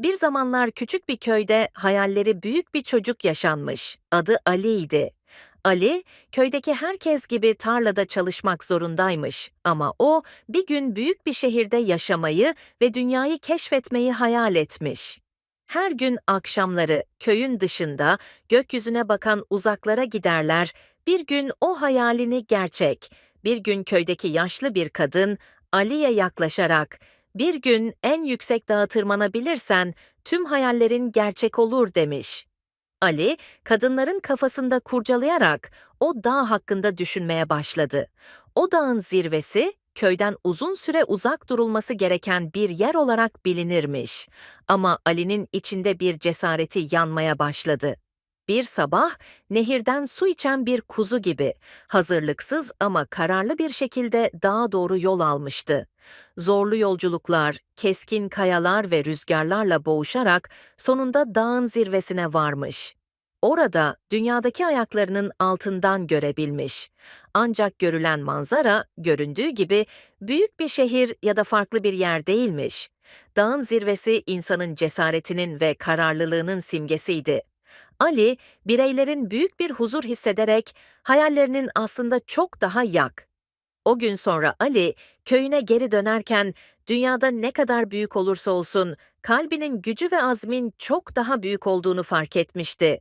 Bir zamanlar küçük bir köyde hayalleri büyük bir çocuk yaşanmış. Adı Ali'ydi. Ali, köydeki herkes gibi tarlada çalışmak zorundaymış ama o bir gün büyük bir şehirde yaşamayı ve dünyayı keşfetmeyi hayal etmiş. Her gün akşamları köyün dışında gökyüzüne bakan uzaklara giderler, bir gün o hayalini gerçek, bir gün köydeki yaşlı bir kadın Ali'ye yaklaşarak bir gün en yüksek dağa tırmanabilirsen tüm hayallerin gerçek olur demiş. Ali, kadınların kafasında kurcalayarak o dağ hakkında düşünmeye başladı. O dağın zirvesi köyden uzun süre uzak durulması gereken bir yer olarak bilinirmiş. Ama Ali'nin içinde bir cesareti yanmaya başladı. Bir sabah nehirden su içen bir kuzu gibi hazırlıksız ama kararlı bir şekilde dağa doğru yol almıştı. Zorlu yolculuklar, keskin kayalar ve rüzgarlarla boğuşarak sonunda dağın zirvesine varmış. Orada dünyadaki ayaklarının altından görebilmiş. Ancak görülen manzara göründüğü gibi büyük bir şehir ya da farklı bir yer değilmiş. Dağın zirvesi insanın cesaretinin ve kararlılığının simgesiydi. Ali, bireylerin büyük bir huzur hissederek hayallerinin aslında çok daha yak. O gün sonra Ali, köyüne geri dönerken dünyada ne kadar büyük olursa olsun kalbinin gücü ve azmin çok daha büyük olduğunu fark etmişti.